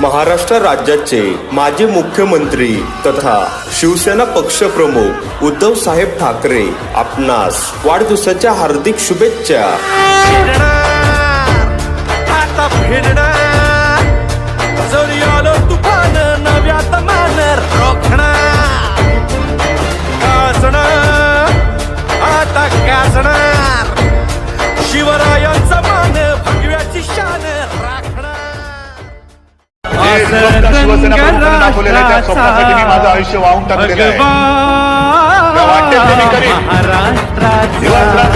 महाराष्ट्र राज्याचे माजी मुख्यमंत्री तथा शिवसेना पक्षप्रमुख उद्धव साहेब ठाकरे आपणास वाढदिवसाच्या हार्दिक शुभेच्छा. आता मान रोखणार. गाजणार. आता शिवरायांचा मान भगव्याची शान. त्या स्वप्नासाठी मी माझं आयुष्य वाहून टाकलेलं आहे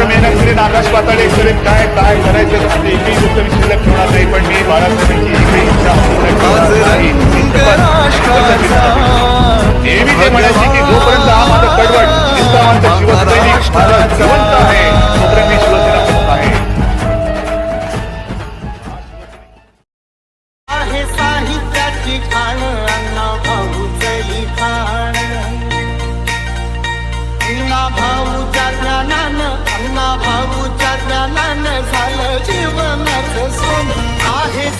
मेहनत करीन आकाश पाताळे करीन काय काय करायचं ते एकही गोष्ट मी शिल्लक ठेवणार नाही पण मी बाळासाहेबांची एकही इच्छा पूर्ण करणार नाही. नेहमी ते म्हणायचे की जोपर्यंत हा माझा कडवट निष्ठावंत शिवसैनिक खाण अण्णा भाऊचही खाण. अण्णा भाऊच्या ज्ञानानं अण्णा भाऊच्या ज्ञानानं झालं जीवनाचं सोन. आहे